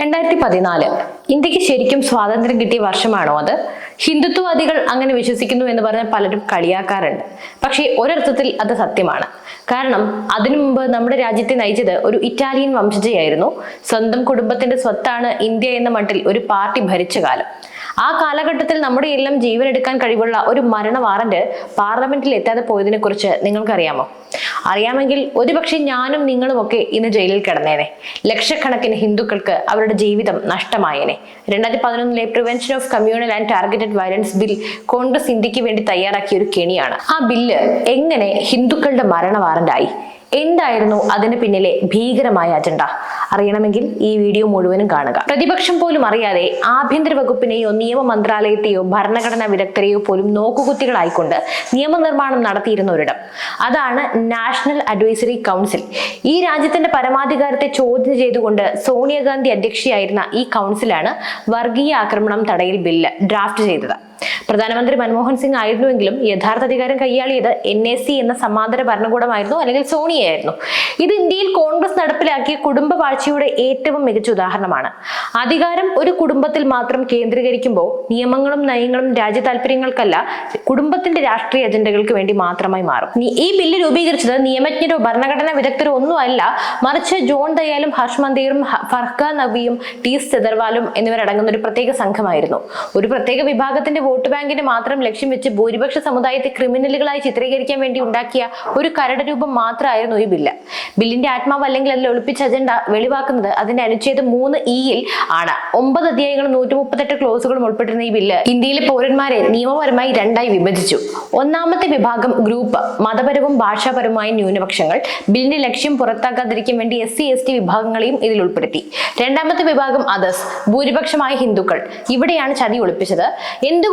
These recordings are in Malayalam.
രണ്ടായിരത്തി പതിനാല് ഇന്ത്യയ്ക്ക് ശരിക്കും സ്വാതന്ത്ര്യം കിട്ടിയ വർഷമാണോ അത്? ഹിന്ദുത്വവാദികൾ അങ്ങനെ വിശ്വസിക്കുന്നു എന്ന് പറഞ്ഞാൽ പലരും കളിയാക്കാറുണ്ട്. പക്ഷേ ഒരർത്ഥത്തിൽ അത് സത്യമാണ്. കാരണം അതിനു മുമ്പ് നമ്മുടെ രാജ്യത്തെ നയിച്ചത് ഒരു ഇറ്റാലിയൻ വംശജയായിരുന്നു. സ്വന്തം കുടുംബത്തിന്റെ സ്വത്താണ് ഇന്ത്യ എന്ന മട്ടിൽ ഒരു പാർട്ടി ഭരിച്ച കാലം. ആ കാലഘട്ടത്തിൽ നമ്മുടെ എല്ലാം ജീവൻ എടുക്കാൻ കഴിവുള്ള ഒരു മരണ വാറന്റ് പാർലമെന്റിൽ എത്താതെ പോയതിനെ കുറിച്ച് നിങ്ങൾക്കറിയാമോ? അറിയാമെങ്കിൽ ഒരുപക്ഷെ ഞാനും നിങ്ങളും ഒക്കെ ഇന്ന് ജയിലിൽ കിടന്നേനെ. ലക്ഷക്കണക്കിന് ഹിന്ദുക്കൾക്ക് അവരുടെ ജീവിതം നഷ്ടമായേനെ. രണ്ടായിരത്തി പതിനൊന്നിലെ prevention of communal and targeted violence bill Congress ഇന്ത്യയ്ക്ക് വേണ്ടി തയ്യാറാക്കിയ ഒരു കെണിയാണ്. ആ ബില്ല് എങ്ങനെ ഹിന്ദുക്കളുടെ മരണ വാറന്റായി എന്തായിരുന്നു അതിന് പിന്നിലെ ഭീകരമായ അജണ്ട അറിയണമെങ്കിൽ ഈ വീഡിയോ മുഴുവനും കാണുക. പ്രതിപക്ഷം പോലും അറിയാതെ ആഭ്യന്തര വകുപ്പിനെയോ നിയമ മന്ത്രാലയത്തെയോ ഭരണഘടനാ വിദഗ്ധരെയോ പോലും നോക്കുകുത്തികളായിക്കൊണ്ട് നിയമനിർമ്മാണം നടത്തിയിരുന്ന ഒരിടം അതാണ് നാഷണൽ അഡ്വൈസറി കൗൺസിൽ ഈ രാജ്യത്തിന്റെ പരമാധികാരത്തെ ചോദ്യം ചെയ്തുകൊണ്ട് സോണിയാഗാന്ധി അധ്യക്ഷയായിരുന്ന ഈ കൗൺസിലാണ് വർഗീയ ആക്രമണം തടയൽ ബില്ല് ഡ്രാഫ്റ്റ് ചെയ്തത്. പ്രധാനമന്ത്രി മൻമോഹൻ സിംഗ് ആയിരുന്നുവെങ്കിലും യഥാർത്ഥ അധികാരം കൈയാളിയത് എൻ എ സി എന്ന സമാന്തര ഭരണകൂടമായിരുന്നു അല്ലെങ്കിൽ സോണിയായിരുന്നു. ഇത് ഇന്ത്യയിൽ കോൺഗ്രസ് നടപ്പിലാക്കിയ കുടുംബ വാഴ്ചയുടെ ഏറ്റവും മികച്ച ഉദാഹരണമാണ്. അധികാരം ഒരു കുടുംബത്തിൽ മാത്രം കേന്ദ്രീകരിക്കുമ്പോൾ നിയമങ്ങളും നയങ്ങളും രാജ്യ താല്പര്യങ്ങൾക്കല്ല കുടുംബത്തിന്റെ രാഷ്ട്രീയ അജണ്ടകൾക്ക് വേണ്ടി മാത്രമായി മാറും. ഈ ബില്ല് രൂപീകരിച്ചത് നിയമജ്ഞരോ ഭരണഘടനാ വിദഗ്ധരോ ഒന്നും അല്ല മറിച്ച് ജോൺ ദയാലും ഹർഷ് മന്ദിറും ഫർഖ നബിയും ടി സെദർവാലും എന്നിവരടങ്ങുന്ന ഒരു പ്രത്യേക സംഘമായിരുന്നു. ഒരു പ്രത്യേക വിഭാഗത്തിന്റെ ബാങ്കിന് മാത്രം ലക്ഷ്യം വെച്ച് ഭൂരിപക്ഷ സമുദായത്തെ ക്രിമിനലുകളായി ചിത്രീകരിക്കാൻ വേണ്ടി ഉണ്ടാക്കിയ ഒരു കരട് രൂപം മാത്രമായിരുന്നു ഈ ബില്ല്. ബില്ലിന്റെ ആത്മാവ് അല്ലെങ്കിൽ അതിൽ ഒളിപ്പിച്ച അജണ്ട വെളിവാക്കുന്നത് അതിന്റെ അനുച്ഛേദം മൂന്ന് ഇയിൽ ആണ്. ഒമ്പത് അധ്യായങ്ങളും നൂറ്റി മുപ്പത്തെട്ട് ക്ലോസുകളും ഉൾപ്പെട്ടിരുന്ന ഈ ബില്ല് ഇന്ത്യയിലെ പൗരന്മാരെ നിയമപരമായി രണ്ടായി വിഭജിച്ചു. ഒന്നാമത്തെ വിഭാഗം ഗ്രൂപ്പ് മതപരവും ഭാഷാപരവുമായ ന്യൂനപക്ഷങ്ങൾ. ബില്ലിന്റെ ലക്ഷ്യം പുറത്താക്കാതിരിക്കാൻ വേണ്ടി എസ് സി എസ് ടി വിഭാഗങ്ങളെയും ഇതിൽ ഉൾപ്പെടുത്തി. രണ്ടാമത്തെ വിഭാഗം അതേഴ്സ് ഭൂരിപക്ഷമായ ഹിന്ദുക്കൾ. ഇവിടെയാണ് ചതി ഒളിപ്പിച്ചത്.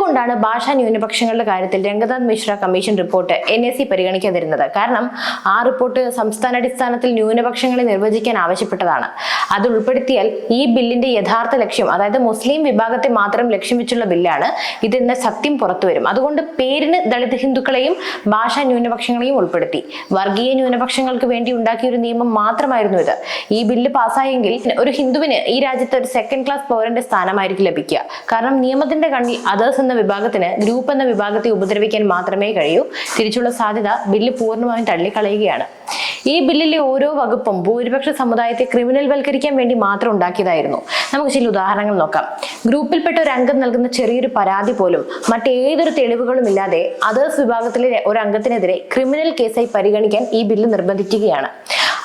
എന്തുകൊണ്ടാണ് ഭാഷാ ന്യൂനപക്ഷങ്ങളുടെ കാര്യത്തിൽ Ranganath Mishra commission report N S C പരിഗണിക്കാതിരുന്നത്. കാരണം ആ റിപ്പോർട്ട് സംസ്ഥാനാടിസ്ഥാനത്തിൽ ന്യൂനപക്ഷങ്ങളെ നിർവചിക്കാൻ ആവശ്യപ്പെട്ടതാണ്. അത് ഉൾപ്പെടുത്തിയാൽ ഈ ബില്ലിന്റെ യഥാർത്ഥ ലക്ഷ്യം അതായത് മുസ്ലിം വിഭാഗത്തെ മാത്രം ലക്ഷ്യം വെച്ചുള്ള ബില്ലാണ് ഇതെന്ന സത്യം പുറത്തുവരും അതുകൊണ്ട് പേരിന് ദളിത് ഹിന്ദുക്കളെയും ഭാഷാ ന്യൂനപക്ഷങ്ങളെയും ഉൾപ്പെടുത്തി. വർഗീയ ന്യൂനപക്ഷങ്ങൾക്ക് വേണ്ടി ഉണ്ടാക്കിയ ഒരു നിയമം മാത്രമായിരുന്നു ഇത്. ഈ ബില്ല് പാസ്സായെങ്കിൽ ഒരു ഹിന്ദുവിന് ഈ രാജ്യത്ത് ഒരു സെക്കൻഡ് ക്ലാസ് പൗരന്റെ സ്ഥാനമായിരിക്കും ലഭിക്കുക. കാരണം നിയമത്തിന്റെ കണ്ണിൽ അതേഴ്സ് എന്ന വിഭാഗത്തിന് ഗ്രൂപ്പ് എന്ന വിഭാഗത്തെ ഉപദ്രവിക്കാൻ മാത്രമേ കഴിയൂ. തിരിച്ചുള്ള സാധ്യത ബില്ല് പൂർണമായും തള്ളിക്കളയുകയാണ്. ഈ ബില്ലിലെ ഓരോ വകുപ്പും ഭൂരിപക്ഷ സമുദായത്തെ ക്രിമിനൽ വൽക്കരിക്കാൻ വേണ്ടി മാത്രം ഉണ്ടാക്കിയതായിരുന്നു. നമുക്ക് ചില ഉദാഹരണങ്ങൾ നോക്കാം. ഗ്രൂപ്പിൽപ്പെട്ട ഒരു അംഗം നൽകുന്ന ചെറിയൊരു പരാതി പോലും മറ്റേതൊരു തെളിവുകളും ഇല്ലാതെ അതേഴ്സ് വിഭാഗത്തിലെ ഒരു അംഗത്തിനെതിരെ ക്രിമിനൽ കേസായി പരിഗണിക്കാൻ ഈ ബില്ല് നിർബന്ധിക്കുകയാണ്.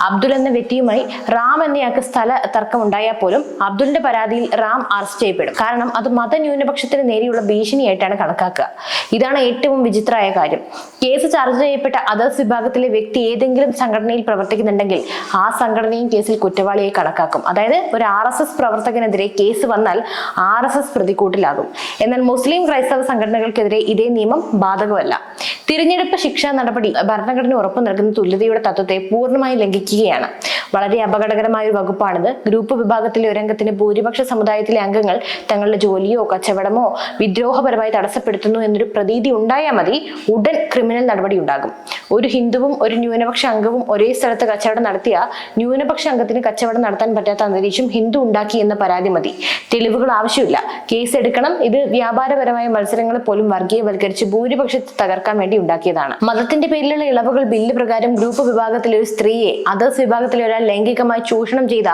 അബ്ദുൽ എന്ന വ്യക്തിയുമായി റാം എന്നയാൾക്ക് സ്ഥല തർക്കം ഉണ്ടായാൽ പോലും അബ്ദുലിന്റെ പരാതിയിൽ റാം അറസ്റ്റ് ചെയ്യപ്പെടും. കാരണം അത് മതന്യൂനപക്ഷത്തിന് നേരെയുള്ള ഭീഷണിയായിട്ടാണ് കണക്കാക്കുക. ഇതാണ് ഏറ്റവും വിചിത്രമായ കാര്യം. കേസ് ചാർജ് ചെയ്യപ്പെട്ട അതേഴ്സ് വിഭാഗത്തിലെ വ്യക്തി ഏതെങ്കിലും സംഘടനയിൽ പ്രവർത്തിക്കുന്നുണ്ടെങ്കിൽ ആ സംഘടനയും കേസിൽ കുറ്റവാളിയെ കണക്കാക്കും. അതായത് ഒരു ആർ എസ് എസ് പ്രവർത്തകനെതിരെ കേസ് വന്നാൽ ആർ എസ് എസ് പ്രതിക്കൂട്ടിലാകും. എന്നാൽ മുസ്ലിം ക്രൈസ്തവ സംഘടനകൾക്കെതിരെ ഇതേ നിയമം ബാധകമല്ല. തിരഞ്ഞെടുപ്പ് ശിക്ഷാ നടപടി ഭരണഘടന ഉറപ്പു നൽകുന്ന തുല്യതയുടെ തത്വത്തെ പൂർണമായി ലംഘിക്കുകയാണ്. വളരെ അപകടകരമായ ഒരു വകുപ്പാണിത്. ഗ്രൂപ്പ് വിഭാഗത്തിലെ ഒരംഗത്തിന് ഭൂരിപക്ഷ സമുദായത്തിലെ അംഗങ്ങൾ തങ്ങളുടെ ജോലിയോ കച്ചവടമോ വിദ്രോഹപരമായി തടസ്സപ്പെടുത്തുന്നു എന്നൊരു പ്രതീതി ഉണ്ടായാൽ മതി. ഉടൻ ക്രിമിനൽ നടപടി ഉണ്ടാകും ഒരു ഹിന്ദുവും ഒരു ന്യൂനപക്ഷ അംഗവും ഒരേ സ്ഥലത്ത് കച്ചവടം നടത്തിയ ന്യൂനപക്ഷ അംഗത്തിന് കച്ചവടം നടത്താൻ പറ്റാത്ത അന്തരീക്ഷം ഹിന്ദു ഉണ്ടാക്കി എന്ന പരാതി മതി. തെളിവുകൾ ആവശ്യമില്ല. കേസ് എടുക്കണം. ഇത് വ്യാപാരപരമായ മത്സരങ്ങളെ പോലും വർഗീയവൽക്കരിച്ച് ഭൂരിപക്ഷത്തെ തകർക്കാൻ വേണ്ടി ഉണ്ടാക്കിയതാണ്. മതത്തിന്റെ പേരിലുള്ള ഇളവുകൾ ബില്ല് പ്രകാരം ഗ്രൂപ്പ് വിഭാഗത്തിലെ ഒരു സ്ത്രീയെ അതേഴ്സ് വിഭാഗത്തിലെ ഒരാൾ ലൈംഗികമായി ചൂഷണം ചെയ്ത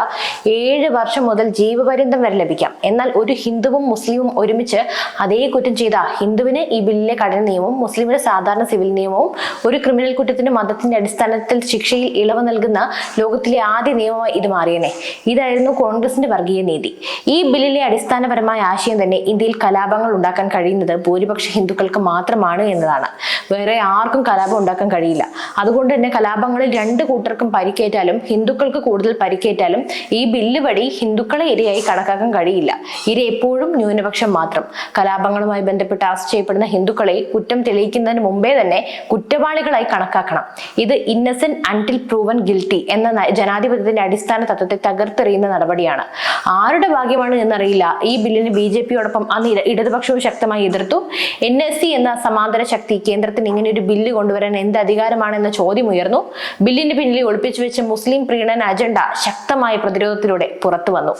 ഏഴ് വർഷം മുതൽ ജീവപര്യന്തം വരെ ലഭിക്കാം. എന്നാൽ ഒരു ഹിന്ദുവും മുസ്ലിമും ഒരുമിച്ച് അതേ കുറ്റം ചെയ്ത ഹിന്ദുവിന് ഈ ബില്ലിലെ കഠിന നിയമവും മുസ്ലിമിന് സാധാരണ സിവിൽ നിയമവും ഒരു ക്രിമിനൽ കുറ്റത്തിന് മതത്തിന്റെ അടിസ്ഥാനത്തിൽ ശിക്ഷയിൽ ഇളവ് നൽകുന്ന ലോകത്തിലെ ആദ്യ നിയമമായി ഇത് മാറിയനെ. ഇതായിരുന്നു കോൺഗ്രസിന്റെ വർഗീയ നീതി. ഈ ബില്ലിലെ അടിസ്ഥാനപരമായ ആശയം തന്നെ ഇന്ത്യയിൽ കലാപങ്ങൾ ഉണ്ടാക്കാൻ കഴിയുന്നത് ഭൂരിപക്ഷ ഹിന്ദുക്കൾക്ക് മാത്രമാണ് എന്നതാണ്. വേറെ ആർക്കും കലാപം ഉണ്ടാക്കാൻ കഴിയില്ല. അതുകൊണ്ട് തന്നെ കലാപങ്ങളിൽ രണ്ട് കൂട്ടർക്കും പരിക്കേറ്റാലും ഹിന്ദുക്കൾക്ക് കൂടുതൽ പരിക്കേറ്റാലും ഈ ബില്ല് വഴി ഹിന്ദുക്കളെ ഇരയായി കണക്കാക്കാൻ കഴിയില്ല. ഇര എപ്പോഴും ന്യൂനപക്ഷം മാത്രം. കലാപങ്ങളുമായി ബന്ധപ്പെട്ട് അറസ്റ്റ് ചെയ്യപ്പെടുന്ന ഹിന്ദുക്കളെ കുറ്റം തെളിയിക്കുന്നതിന് മുമ്പേ തന്നെ കുറ്റവാളികളായി കണക്കാക്കണം. ഇത് ഇന്നസെന്റ് അൺടിൽ പ്രൂവൻ ഗിൽറ്റി എന്ന ജനാധിപത്യത്തിന്റെ അടിസ്ഥാന തത്വത്തെ തകർത്തെറിയുന്ന നടപടിയാണ്. ആരുടെ ഭാഗ്യമാണ് എന്നറിയില്ല. ഈ ബില്ലിന് ബി ജെ പിയോടൊപ്പം അന്ന് ഇടതുപക്ഷവും ശക്തമായി എതിർത്തു. എൻ എസ് സി എന്ന സമാന്തര ശക്തി കേന്ദ്രത്തിന് ഇങ്ങനെ ഒരു ബില്ല് കൊണ്ടുവരാൻ എന്ത് അധികാരമാണെന്ന ചോദ്യം ഉയർന്നു. ബില്ലിന്റെ പിന്നിൽ ഒളിപ്പിച്ചു വെച്ച മുസ്ലിം പ്രീണന അജണ്ട ശക്തമായ പ്രതിരോധത്തിലൂടെ പുറത്തു വന്നു.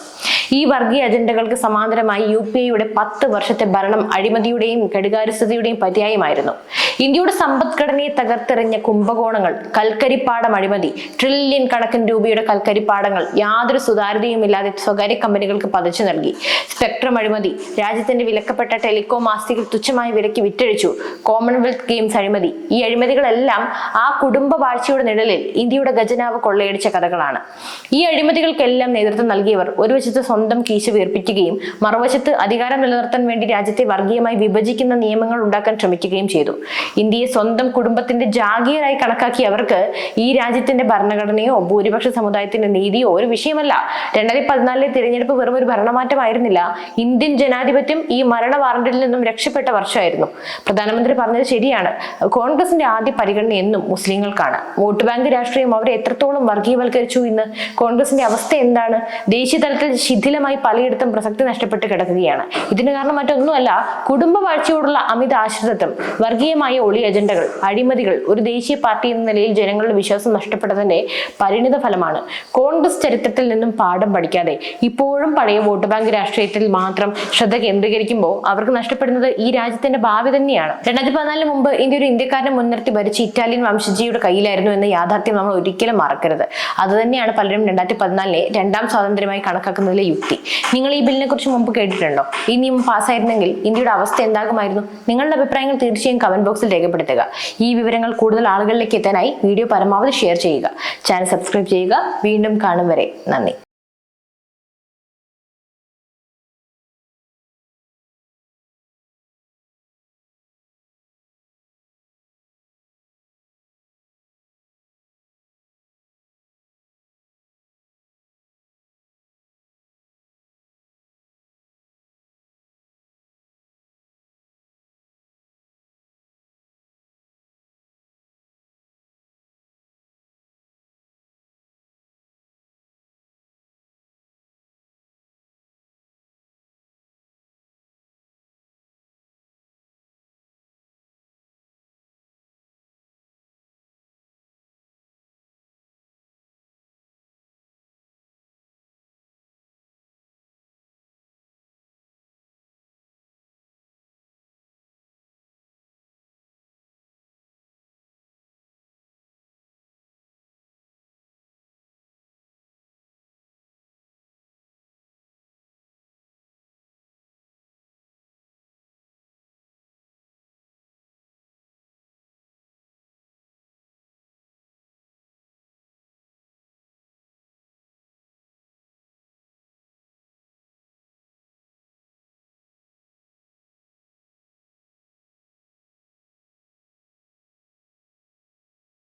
ഈ വർഗീയ അജണ്ടകൾക്ക് സമാന്തരമായി യു പി ഐയുടെ പത്ത് വർഷത്തെ ഭരണം അഴിമതിയുടെയും കെടുകാര്യസ്ഥതയുടെയും പര്യായമായിരുന്നു. ഇന്ത്യയുടെ സമ്പദ്ഘടനയെ തകർത്തെറിഞ്ഞ കുംഭകോണങ്ങൾ കൽക്കരിപ്പാടം അഴിമതി ട്രില്യൺ കണക്കിന് രൂപയുടെ കൽക്കരിപ്പാടങ്ങൾ യാതൊരു സുതാര്യതയുമില്ലാതെ സ്വകാര്യ കമ്പനികൾക്ക് പതിച്ചു നൽകി. സ്പെക്ട്രം അഴിമതി രാജ്യത്തിന്റെ വിലക്കപ്പെട്ട ടെലികോം ആസ്തികൾ തുച്ഛമായ വിലയ്ക്ക് വിറ്റഴിച്ചു. കോമൺവെൽത്ത് ഗെയിംസ് അഴിമതി ഈ അഴിമതികളെല്ലാം ആ കുടുംബ വാഴ്ചയുടെ നിഴലിൽ ഇന്ത്യയുടെ ഖജനാവ് കൊള്ളയടിച്ച കഥകളാണ്. ഈ അഴിമതികൾക്കെല്ലാം നേതൃത്വം നൽകിയവർ ഒരു വശത്ത് സ്വന്തം കീശ വീർപ്പിക്കുകയും മറുവശത്ത് അധികാരം നിലനിർത്താൻ വേണ്ടി രാജ്യത്തെ വർഗീയമായി വിഭജിക്കുന്ന നിയമങ്ങൾ ഉണ്ടാക്കാൻ ശ്രമിക്കുകയും ചെയ്തു. ഇന്ത്യയെ സ്വന്തം കുടുംബത്തിന്റെ ജാഗീറായി കണക്കാക്കിയ അവർക്ക് ഈ രാജ്യത്തിന്റെ ഭരണഘടനയോ ഭൂരിപക്ഷ സമുദായത്തിന്റെ നീതിയോ ഒരു വിഷയമല്ല. രണ്ടായിരത്തി പതിനാലിലെ തിരഞ്ഞെടുപ്പ് വെറും ഒരു ഭരണമാറ്റമായിരുന്നില്ല. ഇന്ത്യൻ ജനാധിപത്യം ഈ മരണ വാറണ്ടിൽ നിന്നും രക്ഷപ്പെട്ട വർഷമായിരുന്നു. പ്രധാനമന്ത്രി പറഞ്ഞത് ശരിയാണ്. കോൺഗ്രസിന്റെ ആദ്യ പരിഗണന എന്നും മുസ്ലിങ്ങൾക്കാണ്. വോട്ട് ബാങ്ക് രാഷ്ട്രീയം അവരെ എത്രത്തോളം വർഗീയവൽക്കരിച്ചു ഇന്ന് കോൺഗ്രസിന്റെ അവസ്ഥ എന്താണ് ദേശീയ തലത്തിൽ ശിഥിലമായി പലയിടത്തും പ്രസക്തി നഷ്ടപ്പെട്ട് കിടക്കുകയാണ്. ഇതിന് കാരണം മറ്റൊന്നുമല്ല കുടുംബ വാഴ്ചയോടുള്ള അമിത ആശ്രിതത്വം വർഗീയമായ ഒളി അജണ്ടകൾ അഴിമതികൾ ഒരു ദേശീയ പാർട്ടി എന്ന നിലയിൽ ജനങ്ങളുടെ വിശ്വാസം നഷ്ടപ്പെട്ടതിന്റെ പരിണിത ഫലമാണ്. കോൺഗ്രസ് ചരിത്രത്തിൽ നിന്നും പാഠം പഠിക്കാതെ ഇപ്പോഴും പഴയ വോട്ട് ബാങ്ക് രാഷ്ട്രീയത്തിൽ മാത്രം ശ്രദ്ധ കേന്ദ്രീകരിക്കുമ്പോൾ അവർക്ക് നഷ്ടപ്പെടുന്നത് ഈ രാജ്യത്തിന്റെ ഭാവി തന്നെയാണ്. രണ്ടായിരത്തി പതിനാലിന് മുമ്പ് ഇന്ത്യ ഒരു ഇന്ത്യക്കാരനെ മുൻനിർത്തി ഭരിച്ച ഇറ്റാലിയൻ വംശജിയുടെ കയ്യിലായിരുന്നു എന്ന യാഥാർത്ഥ്യം നമ്മൾ ഒരിക്കലും മറക്കരുത്. അത് തന്നെയാണ് പലരും രണ്ടായിരത്തി പതിനാലിനെ രണ്ടാം സ്വാതന്ത്ര്യമായി കണക്കാക്കുന്നതിലെ യുക്തി. നിങ്ങൾ ഈ ബില്ലിനെ കുറിച്ച് മുമ്പ് കേട്ടിട്ടുണ്ടോ? ഈ നിയമം പാസ്സായിരുന്നെങ്കിൽ ഇന്ത്യയുടെ അവസ്ഥ എന്താകുമായിരുന്നു? നിങ്ങളുടെ അഭിപ്രായങ്ങൾ തീർച്ചയായും കമന്റ് ബോക്സിൽ രേഖപ്പെടുത്തുക. ഈ വിവരങ്ങൾ കൂടുതൽ ആളുകളിലേക്ക് എത്താനായി വീഡിയോ പരമാവധി ഷെയർ ചെയ്യുക. ചാനൽ സബ്സ്ക്രൈബ് ചെയ്യുക. വീണ്ടും കാണും വരെ. നന്ദി.